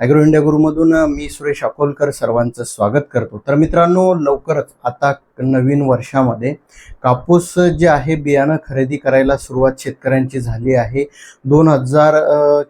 Agro India गुरुमधून मी सुरेश अकोलकर सर्वांचं स्वागत करतो. तर मित्रांनो लवकरच आता नवीन वर्षामध्ये कापूस जे आहे बियाणं खरेदी करायला सुरुवात शेतकऱ्यांची झाली आहे. दोन हजार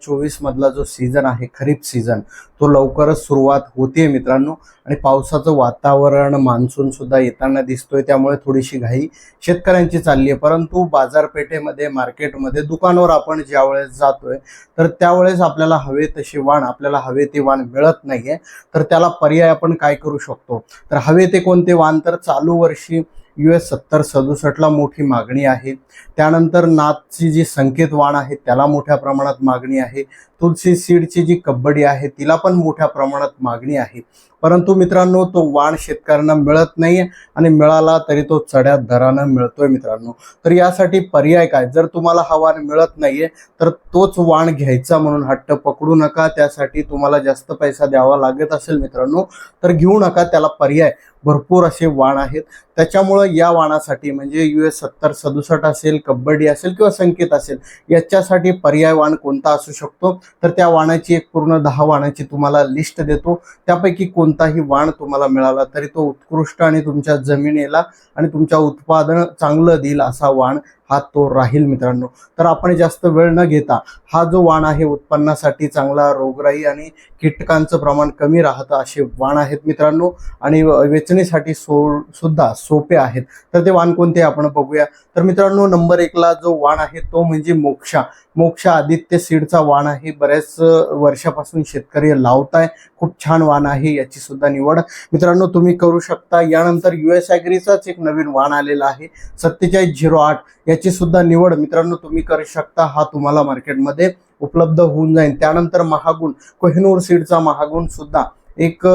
चोवीसमधला जो सीझन आहे खरीप सीझन तो लवकरच सुरुवात होते मित्रांनो. आणि पावसाचं वातावरण मान्सून सुद्धा येताना दिसतोय त्यामुळे थोडीशी घाई शेतकऱ्यांची चालली आहे. परंतु बाजारपेठेमध्ये मार्केटमध्ये दुकानावर आपण ज्यावेळेस जातोय तर त्यावेळेस आपल्याला हवे तशी वाण आपल्याला हवे हवे ते वाण मिळत नाहीये तर त्याला पर्याय आपण काय करू शकतो? तर हवे ते कोणते वाण? तर चालू वर्षी यू एस सत्तर सदुसष्टला मोठी मागणी आहे. त्यानंतर नाथची जी संकेत वाण आहे त्याला मोठ्या प्रमाणात मागणी आहे. तुलसी सीडची जी कबड्डी आहे तिला पण मोठ्या प्रमाणात मागणी आहे. परंतु मित्रांनो तो वाण शेतकऱ्यांना मिळत नाहीये आणि मिळाला तरी तो चढ्या दरानं मिळतोय मित्रांनो. तर यासाठी पर्याय काय? जर तुम्हाला हा वाण मिळत नाहीये तर तोच वाण घ्यायचा म्हणून हट्ट पकडू नका. त्यासाठी तुम्हाला जास्त पैसा द्यावा लागत असेल मित्रांनो तर घेऊ नका. त्याला पर्याय भरपूर असे वाण आहेत. त्याच्यामुळं या वाणासाठी म्हणजे यू एस सत्तर सदुसष्ट असेल कबड्डी असेल किंवा संकेत असेल याच्यासाठी पर्याय वाण कोणता असू शकतो? तर त्या वाणाची एक पूर्ण दहा वाणाची तुम्हाला लिस्ट देतो. त्यापैकी कोणताही वाण तुम्हाला मिळाला तरी तो उत्कृष्ट आणि तुमच्या जमिनीला आणि तुमच्या उत्पादन चांगलं देईल असा वाण हा तो राहील मित्रांनो. तर आपण जास्त वेळ न घेता हा जो वाण आहे उत्पन्नासाठी चांगला रोगराई आणि कीटकांचं प्रमाण कमी राहतं असे वाण आहेत मित्रांनो. आणि वेचणीसाठी सो सुद्धा सोपे आहेत. तर ते वाण कोणते आपण बघूया. तर मित्रांनो नंबर एकला जो वाण आहे तो म्हणजे मोक्षा. मोक्षा आदित्य सीडचा वाण आहे. बऱ्याच वर्षापासून शेतकरी लावताय. खूप छान वाण आहे याची सुद्धा निवड. मित्रांनो तुम्ही करू शकता. यानंतर यू एस ॲग्रीचाच एक नवीन वाण आलेला आहे. सत्तेचाळीस झिरो आठ. याची सुद्धा निवड मित्रांनो तुम्ही करू शकता. हा तुम्हाला मार्केटमध्ये उपलब्ध होऊन जाईल. त्यानंतर महागुण कोहिनूर सीडचा महागुण सुद्धा एक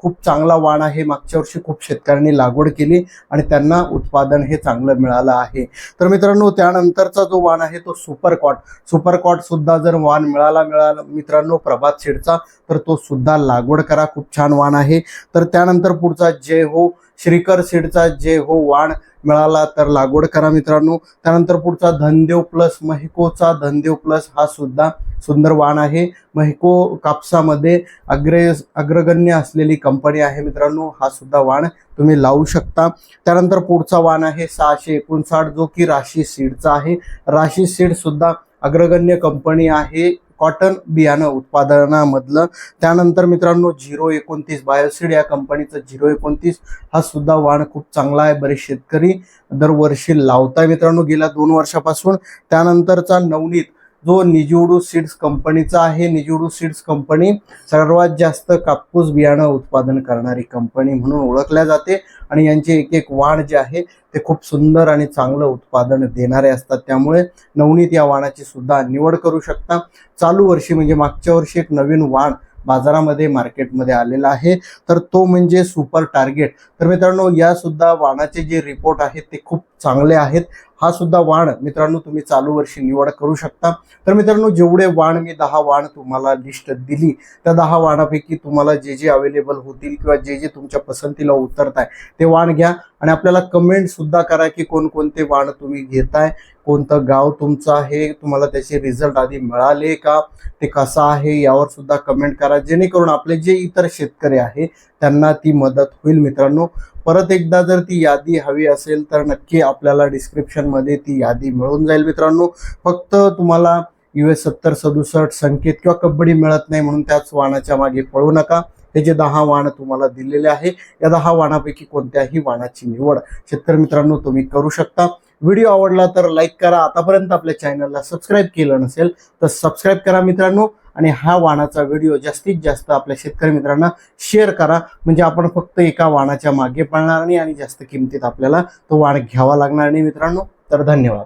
खूप चांगला वाण आहे. मागच्या वर्षी खूप शेतकऱ्यांनी लागवड केली आणि त्यांना उत्पादन हे चांगलं मिळालं आहे. तर मित्रांनो त्यानंतरचा जो वाण आहे तो सुपर कॉट सुपर कॉट सुद्धा जर वाण मिळाला मिळाला मित्रांनो प्रभात सीडचा तर तो सुद्धा लागवड करा. खूप छान वाण आहे. तर त्यानंतर पुढचा जय हो श्रीकर सीडचा जे हो वाण मिळाला तर लागवड करा मित्रांनो. त्यानंतर पुढचा धनदेव प्लस महिकोचा धनदेव प्लस हा सुद्धा सुंदर वाण आहे. महिको कापसामध्ये अग्रे अग्रगण्य असलेली कंपनी आहे मित्रांनो. हा सुद्धा वाण तुम्ही लावू शकता. त्यानंतर पुढचा वाण आहे सहाशे एकोणसाठ जो की राशी सीडचा आहे. राशी सीड सुद्धा अग्रगण्य कंपनी आहे. कॉटन बियाणं उत्पादनामधलं. त्यानंतर मित्रांनो झिरो एकोणतीस बायोसीड या कंपनीचं झिरो एकोणतीस हा सुद्धा वाण खूप चांगला आहे. बरेच शेतकरी दरवर्षी लावताय मित्रांनो गेल्या दोन वर्षापासून. त्यानंतरचा नवनीत जो निजुडू सीड्स कंपनीचा आहे निजुडू सीड्स कंपनी सर्वात जास्त कापूस बियाणं उत्पादन करणारी कंपनी म्हणून ओळखल्या जाते आणि यांचे एक एक वाण जे आहे ते खूप सुंदर आणि चांगलं उत्पादन देणारे असतात. त्यामुळे नवनीत या वाणाची सुद्धा निवड करू शकता. चालू वर्षी म्हणजे मागच्या वर्षी एक नवीन वाण बाजारामध्ये मार्केटमध्ये आलेला आहे. तर तो म्हणजे सुपर टार्गेट. तर मित्रांनो या सुद्धा वाणाचे जे रिपोर्ट आहेत ते खूप चांगले आहेत. हा सुद्धा वाण मित्रांनो तुम्ही चालू वर्षी निवड करू शकता. तर मित्रांनो जेवढे वाण मी दहा वाण तुम्हाला लिस्ट दिली त्या दहा वाणापैकी तुम्हाला जे जे अवेलेबल होतील किंवा जे जे तुमच्या पसंतीला उतरत आहे ते वाण घ्या. आणि आपल्याला कमेंट सुद्धा करा की कोणकोणते वाण तुम्ही घेताय कोणतं गाव तुमचं आहे तुम्हाला त्याचे रिझल्ट आधी मिळाले का ते कसं आहे यावर सुद्धा कमेंट करा. जेणेकरून आपले जे इतर शेतकरी आहे त्यांना ती मदत होईल मित्रांनो. परत एकदा जर ती यादी हवी असेल तर नक्की आपल्याला डिस्क्रिप्शनमध्ये ती यादी मिळून जाईल मित्रांनो. फक्त तुम्हाला यू एस सत्तर सदुसष्ट संकेत किंवा कबड्डी मिळत नाही म्हणून त्याच वाणाच्या मागे पळू नका. हे जे दहा वाण तुम्हाला दिलेले आहे या दहा वाणापैकी कोणत्याही वाणाची निवड शेतकरी मित्रांनो तुम्ही करू शकता. व्हिडिओ आवडला तर लाईक करा. आतापर्यंत आपल्या चॅनलला सबस्क्राईब केलं नसेल तर सबस्क्राईब करा मित्रांनो. आणि हा वाणाचा व्हिडिओ जास्तीत जास्त आपल्या शेतकरी मित्रांना शेअर करा. म्हणजे आपण फक्त एका वाणाच्या मागे पडणार नाही आणि जास्त किमतीत आपल्याला तो वाण घ्यावा लागणार नाही मित्रांनो. तर धन्यवाद.